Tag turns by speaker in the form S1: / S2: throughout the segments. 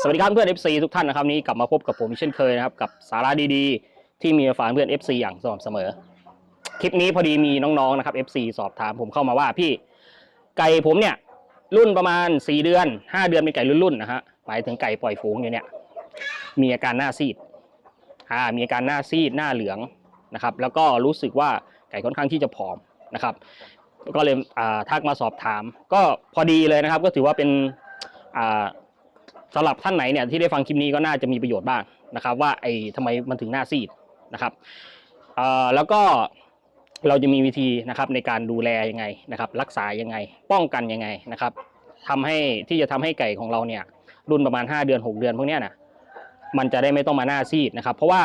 S1: สวัสดีครับเพื่อน FC ทุกท่านนะครับนี้กลับมาพบกับผมเช่นเคยนะครับกับสาระดีๆ ที่มีฝากเพื่อน FC อย่างสม่ำเสมอ คลิปนี้พอดีมีน้องๆนะครับ FC สอบถามผมเข้ามาว่าพี่ไก่ผมเนี่ยรุ่นประมาณ 4 เดือน 5 เดือนเป็นไก่รุ่นๆนะฮะหมายถึงไก่ปล่อยฝูงอยู่เนี่ยมีอาการหน้าซีดอ่ามีอาการหน้าซีดหน้าเหลืองนะครับแล้วก็รู้สึกว่าไก่ค่อนข้างที่จะผอมนะครับ ก็เลยอ่าทักมาสอบถาม ก็พอดีเลยนะครับก็ถือว่าเป็นอ่า สำหรับท่านไหนเนี่ยที่ได้ฟังคลิปนี้ก็น่าจะมีประโยชน์บ้างนะครับ ว่าไอ้ทำไมมันถึงหน้าซีดนะครับแล้วก็เราจะมีวิธีนะครับในการดูแลยังไงนะครับ รักษายังไง ป้องกันยังไงนะครับทำให้ที่จะทำให้ไก่ของเราเนี่ยรุ่นประมาณ 5 เดือน 6 เดือนพวกเนี้ยนะมันจะได้ไม่ต้องมาหน้าซีดนะครับ เพราะว่า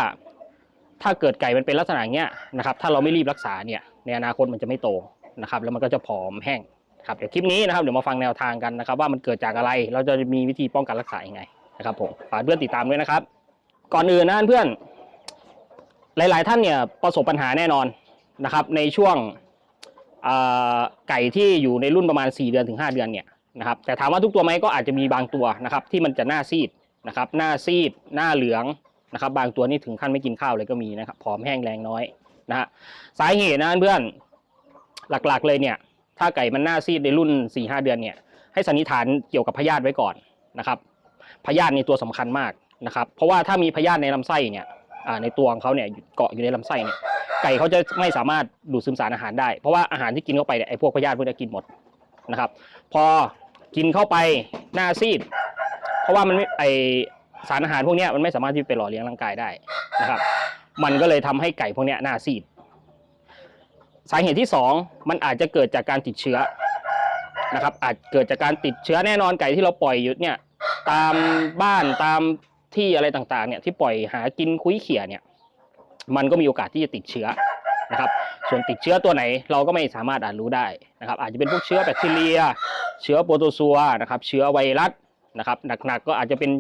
S1: ถ้าเกิดไก่มันเป็นลักษณะเงี้ยนะครับ ถ้าเราไม่รีบรักษาเนี่ยในอนาคตมันจะไม่โตนะครับ แล้วมันก็จะผอมแห้ง ครับเดี๋ยวคลิปนี้นะครับเดี๋ยวมาฟังแนวทางกันนะครับ ว่ามันเกิดจากอะไรเราจะมีวิธีป้องกันรักษายังไงนะครับผมฝากเพื่อนติดตามด้วยนะครับ ก่อนอื่นนะเพื่อน หลาย ๆ ท่านเนี่ยประสบปัญหาแน่นอนนะครับ ในช่วงไก่ที่อยู่ในรุ่นประมาณ 4 เดือนถึง 5 เดือนเนี่ยนะครับแต่ถามว่าทุกตัวไหมก็อาจจะมีบางตัวนะครับที่มันจะหน้าซีดนะครับหน้าซีด หน้าเหลืองนะครับ บางตัวนี่ถึงขั้นไม่กินข้าวเลยก็มีนะครับผอมแห้งแรงน้อยนะฮะสาเหตุนะเพื่อนหลักๆเลยเนี่ย ถ้าไก่มันหน้าซีดในรุ่น4-5เดือนเนี่ยให้สันนิษฐานเกี่ยวกับพยาธิไว้ก่อนนะครับพยาธิในตัวสำคัญมากนะครับ เพราะว่าถ้ามีพยาธิในลำไส้เนี่ยในตัวของเขาเนี่ยเกาะอยู่ในลำไส้เนี่ยไก่เขาจะไม่สามารถดูดซึมสารอาหารได้ เพราะว่าอาหารที่กินเข้าไปเนี่ยไอ้พวกพยาธิพวกนี้กินหมดนะครับ พอกินเข้าไปหน้าซีด เพราะว่ามันไอสารอาหารพวกนี้มันไม่สามารถที่จะไปหล่อเลี้ยงร่างกายได้นะครับ มันก็เลยทำให้ไก่พวกนี้หน้าซีด สาเหตุที่สองมันอาจจะเกิดจากการติดเชื้อนะครับ อาจเกิดจากการติดเชื้อแน่นอนไก่ที่เราปล่อยอยู่เนี่ยตามบ้านตามที่อะไรต่างๆเนี่ยที่ปล่อยหากินคุ้ยเขี่ยเนี่ยมันก็มีโอกาสที่จะติดเชื้อนะครับ ส่วนติดเชื้อตัวไหนเราก็ไม่สามารถอ่านรู้ได้นะครับ อาจจะเป็นพวกเชื้อแบคทีเรีย เชื้อโปรโตซัวนะครับ เชื้อไวรัสนะครับ หนักๆก็อาจจะเป็น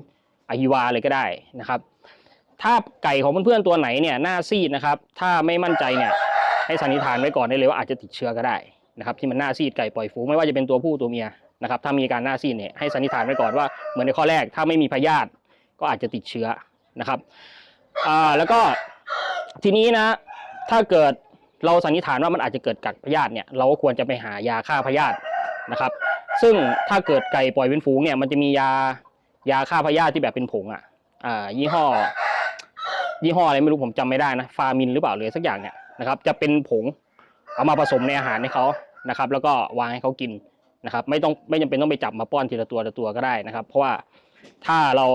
S1: อะฮิวาเลยก็ได้นะครับ ถ้าไก่ของเพื่อนๆตัวไหนเนี่ยหน้าซีดนะครับ ถ้าไม่มั่นใจเนี่ย ให้สันนิษฐานไว้ก่อนได้เลยว่าอาจจะติดเชื้อก็ได้นะครับที่มันหน้าซีดไก่ปล่อยฝูไม่ว่าจะเป็นตัวผู้ตัวเมียนะครับถ้ามีการหน้าซีดเนี่ยให้สันนิษฐานไว้ก่อนว่าเหมือนในข้อแรกถ้าไม่มีพยาธิก็อาจจะติดเชื้อนะครับอ่าแล้วก็ทีนี้นะถ้าเกิดเราสันนิษฐานว่ามันอาจจะเกิดกัดพยาธิเนี่ยเราก็ควรจะไปหายาฆ่าพยาธินะครับ ซึ่งถ้าเกิดไก่ปล่อยเป็นฝูงเนี่ยมันจะมียายาฆ่าพยาธิที่แบบเป็นผงอะอ่ายี่ห้อ ยี่ห้ออะไรไม่รู้ผมจำไม่ได้นะฟามินหรือเปล่าเลยสักอย่างเนี่ย นะครับ จะเป็นผงเอามาผสมในอาหารให้เขานะครับ แล้วก็วางให้เขากินนะครับ ไม่ต้องไม่จำเป็นต้องไปจับมาป้อนทีละตัวละตัวก็ได้นะครับ เพราะว่าถ้าเรา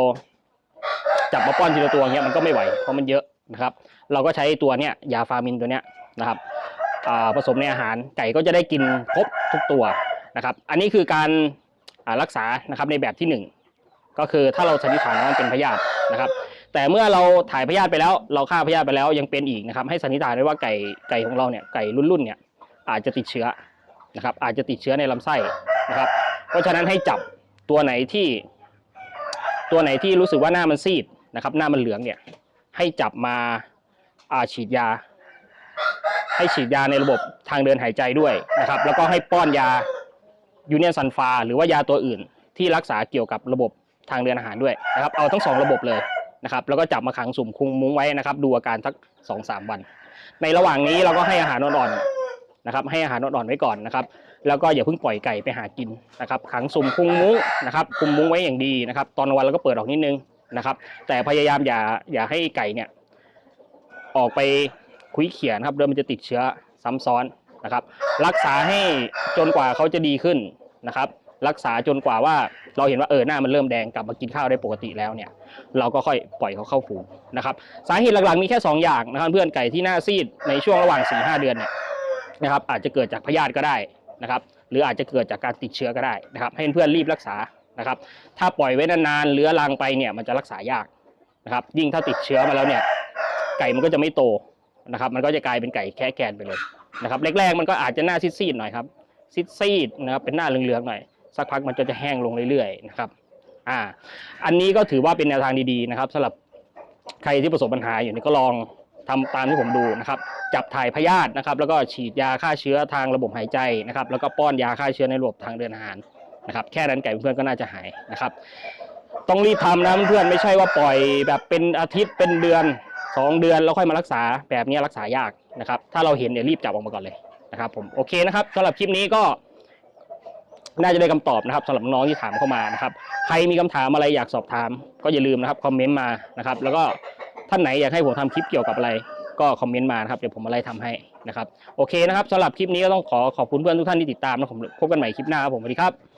S1: จับมาป้อนทีละตัวเงี้ยมันก็ไม่ไหวเพราะมันเยอะนะครับ เราก็ใช้ตัวเนี้ยยาฟามินตัวเนี้ยนะครับผสมในอาหารไก่ก็จะได้กินครบทุกตัวนะครับ อันนี้คือการรักษานะครับในแบบที่หนึ่งก็คือถ้าเราสันนิษฐานว่ามันเป็นพยาธินะครับ แต่เมื่อเราถ่ายพยาธิไปแล้ว เราฆ่าพยาธิไปแล้วยังเป็นอีกนะครับ ให้สันนิษฐานไว้ว่าไก่ไก่ของเราเนี่ยไก่รุ่นๆเนี่ยอาจจะติดเชื้อนะครับ อาจจะติดเชื้อในลำไส้นะครับ เพราะฉะนั้นให้จับตัวไหนที่ ตัวไหนที่รู้สึกว่าหน้ามันซีดนะครับ หน้ามันเหลืองเนี่ยให้จับมาอาฉีดยา ให้ฉีดยาในระบบทางเดินหายใจด้วยนะครับ แล้วก็ให้ป้อนยายูเนียนซันฟาหรือว่ายาตัวอื่นที่รักษาเกี่ยวกับระบบทางเดินอาหารด้วยนะครับ เอาทั้งสองระบบเลย นะครับแล้วก็จับมาขังสุ่มคุมมุ้งไว้นะครับ ดูอาการสักสองสามวัน ในระหว่างนี้เราก็ให้อาหารอ่อนๆนะครับ ให้อาหารอ่อนๆไว้ก่อนนะครับ แล้วก็อย่าเพิ่งปล่อยไก่ไปหากินนะครับ ขังสุ่มคุมมุ้งนะครับ คุมมุ้งไว้อย่างดีนะครับ ตอนกลางวันเราก็เปิดออกนิดนึงนะครับ แต่พยายามอย่าอย่าให้ไก่เนี่ยออกไปคุยเขียนครับเดี๋ยวมันจะติดเชื้อซ้ำซ้อนนะครับ รักษาให้จนกว่าเขาจะดีขึ้นนะครับ รักษาจนกว่าว่าเราเห็นว่าเออหน้ามันเริ่มแดงกลับมากินข้าวได้ปกติแล้วเนี่ยเราก็ค่อยปล่อยเขาเข้าฝูงนะครับสาเหตุหลักๆมีแค่ 2 อย่างนะครับเพื่อนไก่ที่หน้าซีดในช่วงระหว่าง 4-5 เดือนเนี่ยนะครับอาจจะเกิดจากพยาธิก็ได้นะครับหรืออาจจะเกิดจากการติดเชื้อก็ได้นะครับให้เพื่อนรีบรักษานะครับถ้าปล่อยไว้นานๆเลื้อรังไปเนี่ยมันจะรักษายากนะครับยิ่งถ้าติดเชื้อมาแล้วเนี่ยไก่มันก็จะไม่โตนะครับมันก็จะกลายเป็นไก่แค่แกนไปเลยนะครับแรกๆมันก็อาจจะหน้าซีดๆหน่อยครับซีดๆนะครับเป็นหน้าเหลืองๆหน่อย สักพักมันก็จะแห้งลงเรื่อยๆนะครับอ่าอันนี้ก็ถือว่าเป็นแนวทางดีๆนะครับสำหรับใครที่ประสบปัญหาอยู่นี่ก็ลองทำตามที่ผมดูนะครับ จับถ่ายพยาธินะครับ แล้วก็ฉีดยาฆ่าเชื้อทางระบบหายใจนะครับ แล้วก็ป้อนยาฆ่าเชื้อในระบบทางเดินอาหารนะครับ แค่นั้นไก่เพื่อนๆก็น่าจะหายนะครับ ต้องรีบทำนะเพื่อนๆไม่ใช่ว่าปล่อยแบบเป็นอาทิตย์เป็นเดือนสองเดือนแล้วค่อยมารักษาแบบนี้รักษายากนะครับ ถ้าเราเห็นเนี่ยรีบจับออกมาก่อนเลยนะครับ ผมโอเคนะครับสำหรับคลิปนี้ก็ น่าจะได้คำตอบนะครับสำหรับน้องที่ถามเข้ามานะครับ ใครมีคำถามอะไรอยากสอบถาม ก็อย่าลืมนะครับคอมเมนต์มานะครับ แล้วก็ท่านไหนอยากให้ผมทำคลิปเกี่ยวกับอะไร ก็คอมเมนต์มานะครับเดี๋ยวผมมาไล่ทำให้นะครับโอเคนะครับสำหรับคลิปนี้ก็ต้องขอขอบคุณเพื่อนทุกท่านที่ติดตามนะผมพบกันใหม่คลิปหน้าครับผมสวัสดีครับ